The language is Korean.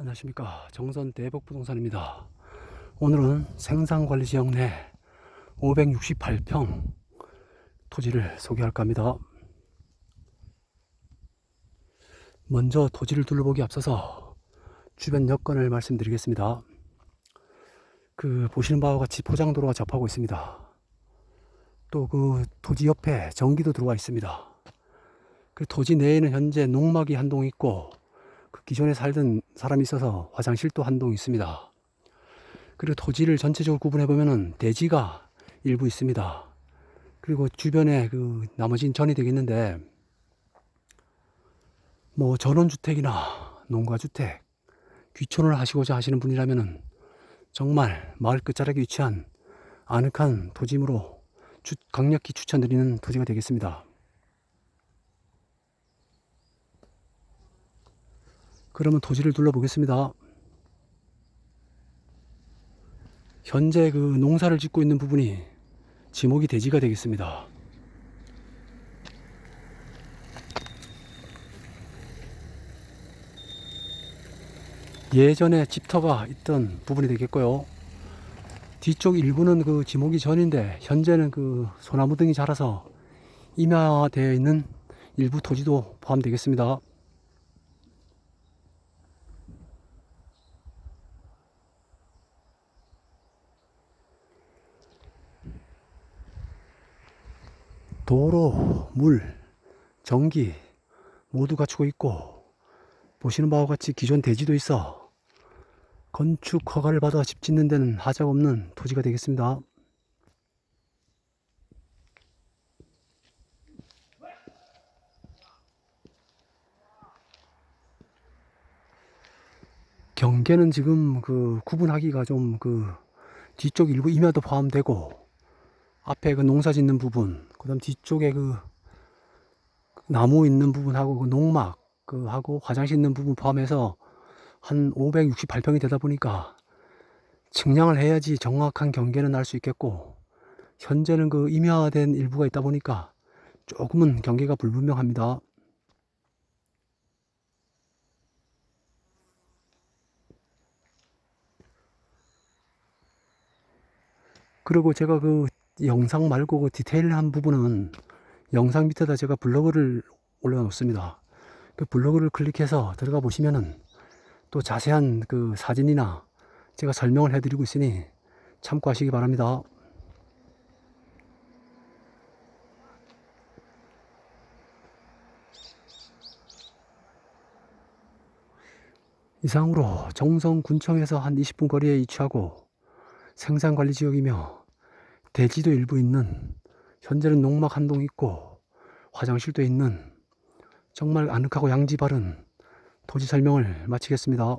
안녕하십니까. 정선 대복부동산입니다. 오늘은 생산관리지역 내 568평 토지를 소개할까 합니다. 먼저 토지를 둘러보기 앞서서 주변 여건을 말씀드리겠습니다. 그 보시는 바와 같이 포장도로가 접하고 있습니다. 또 그 토지 옆에 전기도 들어와 있습니다. 그 토지 내에는 현재 농막이 한 동 있고 그 기존에 살던 사람이 있어서 화장실도 한동 있습니다. 그리고 토지를 전체적으로 구분해 보면은 대지가 일부 있습니다. 그리고 주변에 그 나머지는 전이 되겠는데 뭐 전원주택이나 농가주택 귀촌을 하시고자 하시는 분이라면은 정말 마을 끝자락에 위치한 아늑한 토지임으로 주- 강력히 추천드리는 토지가 되겠습니다. 그러면 토지를 둘러보겠습니다. 현재 그 농사를 짓고 있는 부분이 지목이 대지가 되겠습니다. 예전에 집터가 있던 부분이 되겠고요. 뒤쪽 일부는 그 지목이 전인데 현재는 그 소나무 등이 자라서 임야되어 있는 일부 토지도 포함되겠습니다. 도로, 물, 전기 모두 갖추고 있고 보시는 바와 같이 기존 대지도 있어 건축 허가를 받아 집 짓는 데는 하자가 없는 토지가 되겠습니다. 경계는 지금 그 구분하기가 좀 그 뒤쪽 일부 임야도 포함되고 앞에 그 농사 짓는 부분, 그 다음 뒤쪽에 그 나무 있는 부분하고 그 농막, 그 하고 화장실 있는 부분 포함해서 한 568평이 되다 보니까 측량을 해야지 정확한 경계는 알 수 있겠고, 현재는 그 임야된 일부가 있다 보니까 조금은 경계가 불분명합니다. 그리고 제가 그 영상 말고 그 디테일한 부분은 영상 밑에다 제가 블로그를 올려놓습니다. 그 블로그를 클릭해서 들어가 보시면은 또 자세한 그 사진이나 제가 설명을 해드리고 있으니 참고하시기 바랍니다. 이상으로 정성군청에서 한 20분 거리에 위치하고 생산관리 지역이며 대지도 일부 있는 현재는 농막 한 동 있고 화장실도 있는 정말 아늑하고 양지 바른 토지 설명을 마치겠습니다.